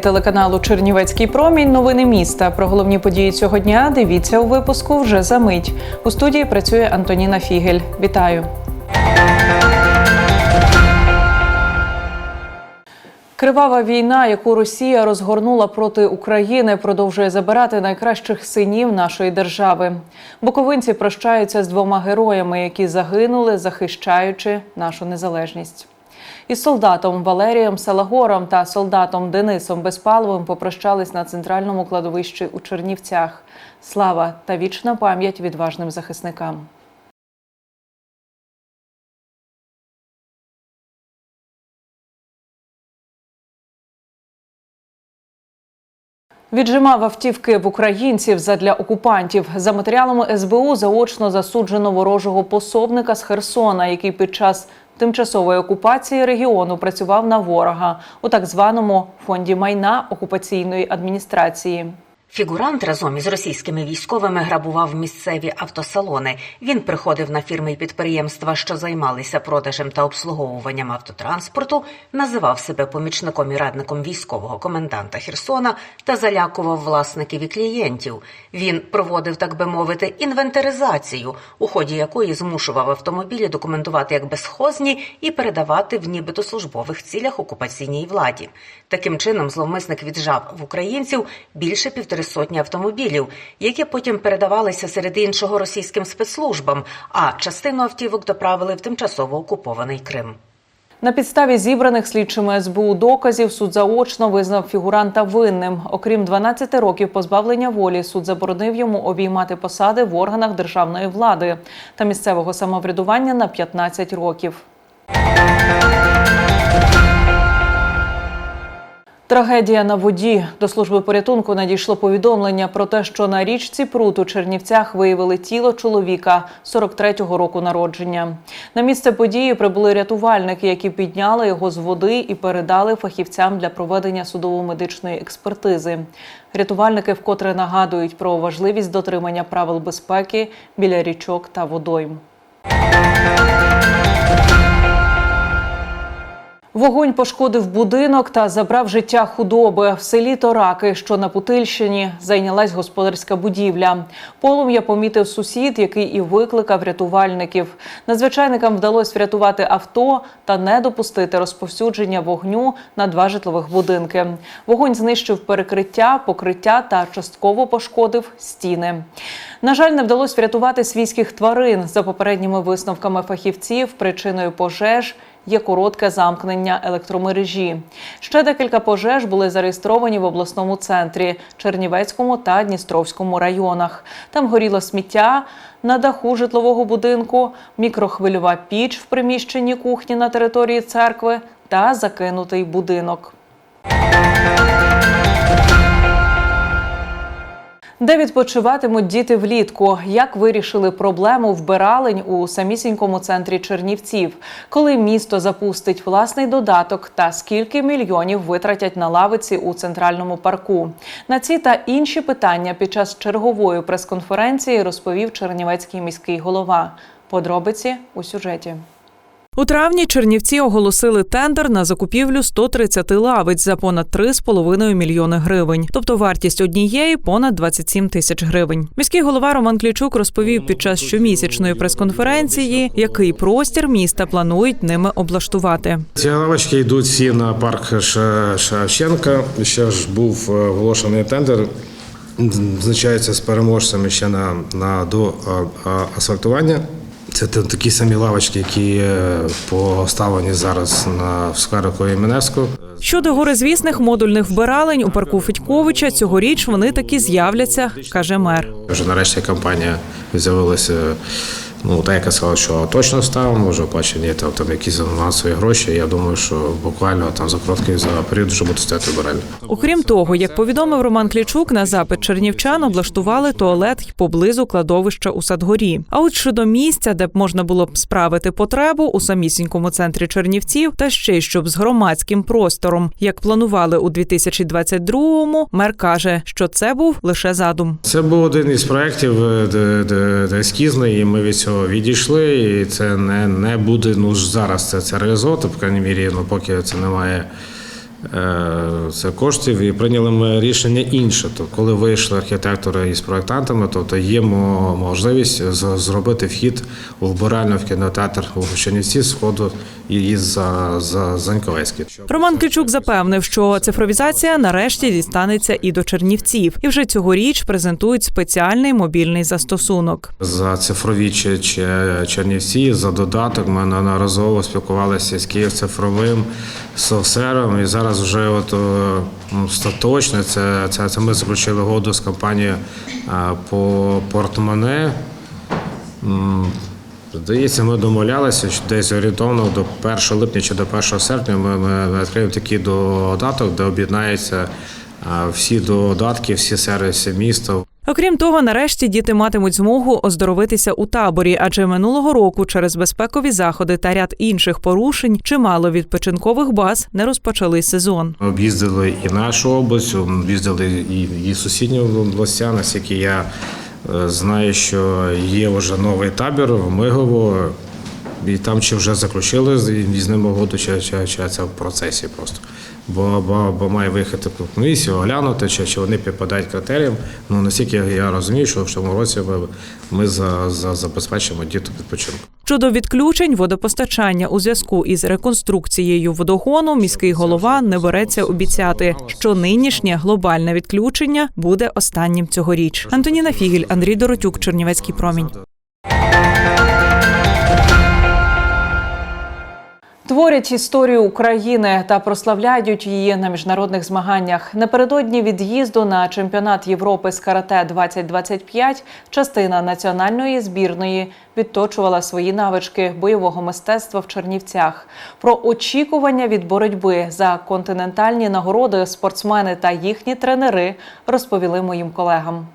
телеканалу Чернівецький промінь. Новини міста. Про головні події цього дня дивіться у випуску вже за мить. У студії працює Антоніна Фігель. Вітаю. Кривава війна, яку Росія розгорнула проти України, продовжує забирати найкращих синів нашої держави. Буковинці прощаються з двома героями, які загинули, захищаючи нашу незалежність. Із солдатом Валерієм Салагором та солдатом Денисом Безпаловим попрощались на центральному кладовищі у Чернівцях. Слава та вічна пам'ять відважним захисникам. Віджимав автівки в українців задля окупантів. За матеріалами СБУ заочно засуджено ворожого пособника з Херсона, який під час тимчасової окупації регіону працював на ворога у так званому фонді майна окупаційної адміністрації. Фігурант разом із російськими військовими грабував місцеві автосалони. Він приходив на фірми і підприємства, що займалися продажем та обслуговуванням автотранспорту, називав себе помічником і радником військового коменданта Херсона та залякував власників і клієнтів. Він проводив, так би мовити, інвентаризацію, у ході якої змушував автомобілі документувати як безхозні і передавати в нібито службових цілях окупаційній владі. Таким чином, зловмисник віджав в українців більше півтори сотні автомобілів, які потім передавалися серед іншого російським спецслужбам, а частину автівок доправили в тимчасово окупований Крим. На підставі зібраних слідчими СБУ доказів суд заочно визнав фігуранта винним. Окрім 12 років позбавлення волі, суд заборонив йому обіймати посади в органах державної влади та місцевого самоврядування на 15 років. Трагедія на воді. До служби порятунку надійшло повідомлення про те, що на річці Прут у Чернівцях виявили тіло чоловіка 43-го року народження. На місце події прибули рятувальники, які підняли його з води і передали фахівцям для проведення судово-медичної експертизи. Рятувальники вкотре нагадують про важливість дотримання правил безпеки біля річок та водойм. Вогонь пошкодив будинок та забрав життя худоби. В селі Тораки, що на Путильщині, зайнялась господарська будівля. Полум'я помітив сусід, який і викликав рятувальників. Надзвичайникам вдалося врятувати авто та не допустити розповсюдження вогню на два житлових будинки. Вогонь знищив перекриття, покриття та частково пошкодив стіни. На жаль, не вдалося врятувати свійських тварин. За попередніми висновками фахівців, причиною пожеж є коротке замкнення електромережі. Ще декілька пожеж були зареєстровані в обласному центрі Чернівецькому та Дністровському районах. Там горіло сміття на даху житлового будинку, мікрохвильова піч в приміщенні кухні на території церкви та закинутий будинок. Де відпочиватимуть діти влітку? Як вирішили проблему вбиралень у самісінькому центрі Чернівців? Коли місто запустить власний додаток та скільки мільйонів витратять на лавиці у центральному парку? На ці та інші питання під час чергової прес-конференції розповів Чернівецький міський голова. Подробиці у сюжеті. У травні Чернівці оголосили тендер на закупівлю 130 лавиць за понад 3,5 мільйони гривень. Тобто вартість однієї понад 27 тисяч гривень. Міський голова Роман Клічук розповів під час щомісячної прес-конференції, який простір міста планують ними облаштувати. Ці лавочки йдуть всі на парк Шевченка. Ще ж був е, оголошений тендер. Визначається з переможцями ще на, на до асфальтування. Це та- такі самі лавочки, які поставлені зараз на в сквері Коєміневського. Щодо горизвісних модульних вбиралень у парку Федьковича, цьогоріч вони таки з'являться, каже мер. Вже нарешті компанія з'явилася. Ну, так як я сказав, що точно став, може оплачені там, там якісь авансові гроші. Я думаю, що буквально там за короткий за період вже буде стояти вбиральня. Окрім того, як повідомив Роман Клічук, на запит чернівчан облаштували туалет й поблизу кладовища у Садгорі. А от щодо місця, де б можна було б справити потребу у самісінькому центрі Чернівців, та ще й щоб з громадським простором, як планували у 2022-му, мер каже, що це був лише задум. Це був один із проєктів е, де, де, де ескізний, і ми від цього відійшли. І це не, не буде ну зараз це, це реалізовувати, по крайній мірі, ну поки це немає це коштів і прийняли ми рішення інше. То коли вийшли архітектори із проектантами, то, є можливість зробити вхід у вбиральну в кінотеатр у Чернівці з входу і за, за Заньковецький. Роман Кичук запевнив, що цифровізація нарешті дістанеться і до чернівців, і вже цьогоріч презентують спеціальний мобільний застосунок. За цифрові чи, Чернівці за додаток ми неодноразово спілкувалися з Київ цифровим софтсером. І зараз вже от е, ну, остаточно це, це, це ми заключили угоду з компанією е, по портмоне. Здається, ми домовлялися, що десь орієнтовно до 1 липня чи до 1 серпня ми, ми, ми відкриємо такий додаток, де об'єднаються е, всі додатки, всі сервіси міста. Окрім того, нарешті діти матимуть змогу оздоровитися у таборі, адже минулого року через безпекові заходи та ряд інших порушень чимало відпочинкових баз не розпочали сезон. Об'їздили і нашу область, об'їздили і, сусідні області, наскільки я е, знаю, що є вже новий табір в Мигово, і там чи вже заключили з ним угоду, чи, чи, чи це в процесі просто. Бо, бо, бо має виїхати комісію, оглянути, чи, чи вони підпадають критеріям. Ну наскільки я, розумію, що в цьому році ми, ми за, за, забезпечимо діток відпочинку. Щодо відключень водопостачання у зв'язку із реконструкцією водогону, міський голова не береться обіцяти, що нинішнє глобальне відключення буде останнім цьогоріч. Антоніна Фігель, Андрій Доротюк, Чернівецький промінь. Творять історію України та прославляють її на міжнародних змаганнях. Напередодні від'їзду на чемпіонат Європи з карате 2025 частина національної збірної відточувала свої навички бойового мистецтва в Чернівцях. Про очікування від боротьби за континентальні нагороди спортсмени та їхні тренери розповіли моїм колегам.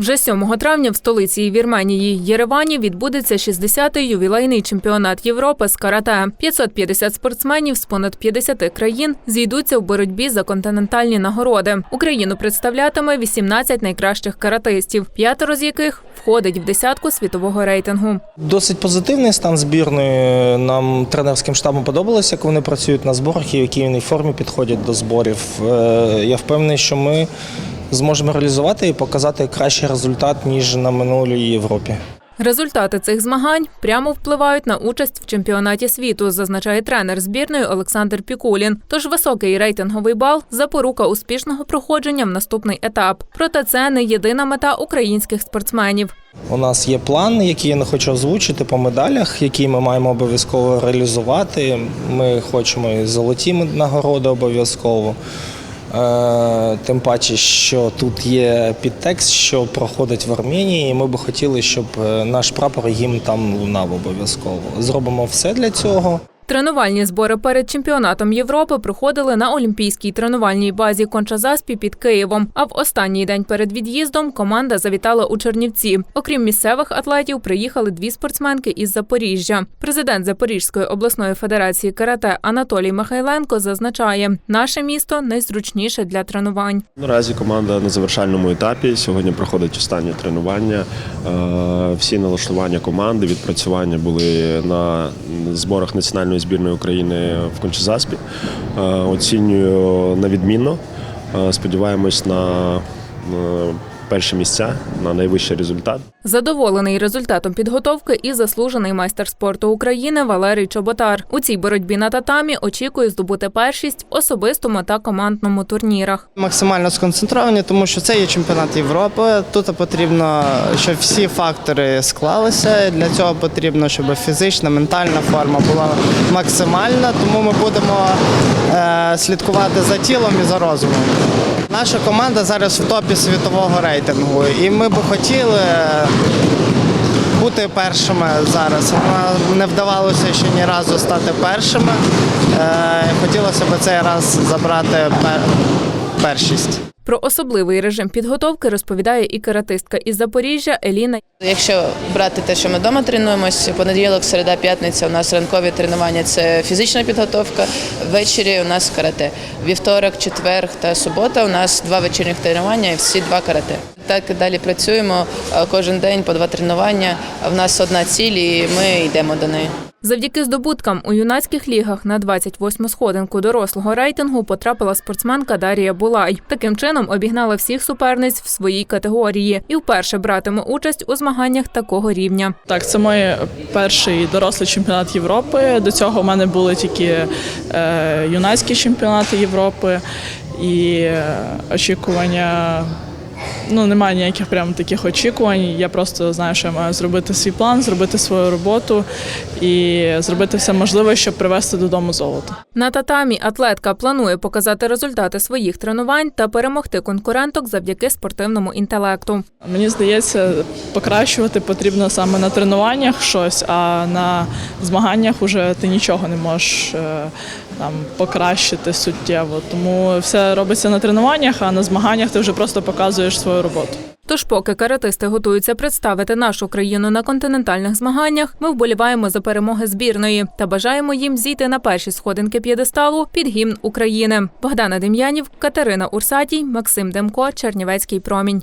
Вже 7 травня в столиці Вірменії Єревані відбудеться 60-й ювілейний чемпіонат Європи з карате. 550 спортсменів з понад 50 країн зійдуться в боротьбі за континентальні нагороди. Україну представлятиме 18 найкращих каратистів, п'ятеро з яких входить в десятку світового рейтингу. Досить позитивний стан збірної. Нам тренерським штабом подобалося, як вони працюють на зборах і в якій вони формі підходять до зборів. Е, Я впевнений, що ми зможемо реалізувати і показати кращий результат ніж на минулій Європі. Результати цих змагань прямо впливають на участь в чемпіонаті світу, зазначає тренер збірної Олександр Пікулін. Тож високий рейтинговий бал запорука успішного проходження в наступний етап. Проте це не єдина мета українських спортсменів. У нас є план, який я не хочу озвучити по медалях, який ми маємо обов'язково реалізувати. Ми хочемо і золоті нагороди обов'язково. Е, Тим паче, що тут є підтекст, що проходить в Арменії, і ми би хотіли, щоб е, наш прапор їм там лунав обов'язково. Зробимо все для цього. Тренувальні збори перед чемпіонатом Європи проходили на Олімпійській тренувальній базі Кончазаспі під Києвом. А в останній день перед від'їздом команда завітала у Чернівці. Окрім місцевих атлетів, приїхали дві спортсменки із Запоріжжя. Президент Запорізької обласної федерації карате Анатолій Михайленко зазначає, наше місто найзручніше для тренувань. Наразі команда на завершальному етапі. Сьогодні проходить останнє тренування. Е, Всі налаштування команди, відпрацювання були на зборах національної збірної України в Кончезаспі. Е, Оцінюю на відмінно. Е, Сподіваємось на е, перші місця, на найвищий результат. Задоволений результатом підготовки і заслужений майстер спорту України Валерій Чоботар. У цій боротьбі на татамі очікує здобути першість в особистому та командному турнірах. Максимально сконцентровані, тому що це є чемпіонат Європи. Тут потрібно, щоб всі фактори склалися. Для цього потрібно, щоб фізична, ментальна форма була максимальна. Тому ми будемо е, слідкувати за тілом і за розумом. Наша команда зараз в топі світового рейтингу, і ми б хотіли бути першими зараз. Не вдавалося ще ні разу стати першими. Е, хотілося б цей раз забрати першість. Про особливий режим підготовки розповідає і каратистка із Запоріжжя Еліна Якщо брати те, що ми вдома тренуємося, понеділок, середа, п'ятниця у нас ранкові тренування це фізична підготовка. Ввечері у нас карате. Вівторок, четвер та субота у нас два вечірніх тренування і всі два карате. Так далі працюємо кожен день по два тренування. В нас одна ціль, і ми йдемо до неї. Завдяки здобуткам у юнацьких лігах на 28-му сходинку дорослого рейтингу потрапила спортсменка Дарія Булай. Таким чином обігнала всіх суперниць в своїй категорії і вперше братиме участь у змаганнях такого рівня. Так, це мій перший дорослий чемпіонат Європи. До цього в мене були тільки е, юнацькі чемпіонати Європи і е, очікування. Ну, немає ніяких прямо таких очікувань. Я просто знаю, що я маю зробити свій план, зробити свою роботу і зробити все можливе, щоб привезти додому золото. На татамі атлетка планує показати результати своїх тренувань та перемогти конкуренток завдяки спортивному інтелекту. Мені здається, покращувати потрібно саме на тренуваннях щось, а на змаганнях уже ти нічого не можеш е, там покращити суттєво. Тому все робиться на тренуваннях, а на змаганнях ти вже просто показуєш свою роботу. Тож, поки каратисти готуються представити нашу країну на континентальних змаганнях, ми вболіваємо за перемоги збірної та бажаємо їм зійти на перші сходинки п'єдесталу під гімн України. Богдана Дем'янів, Катерина Урсатій, Максим Демко, Чернівецький промінь.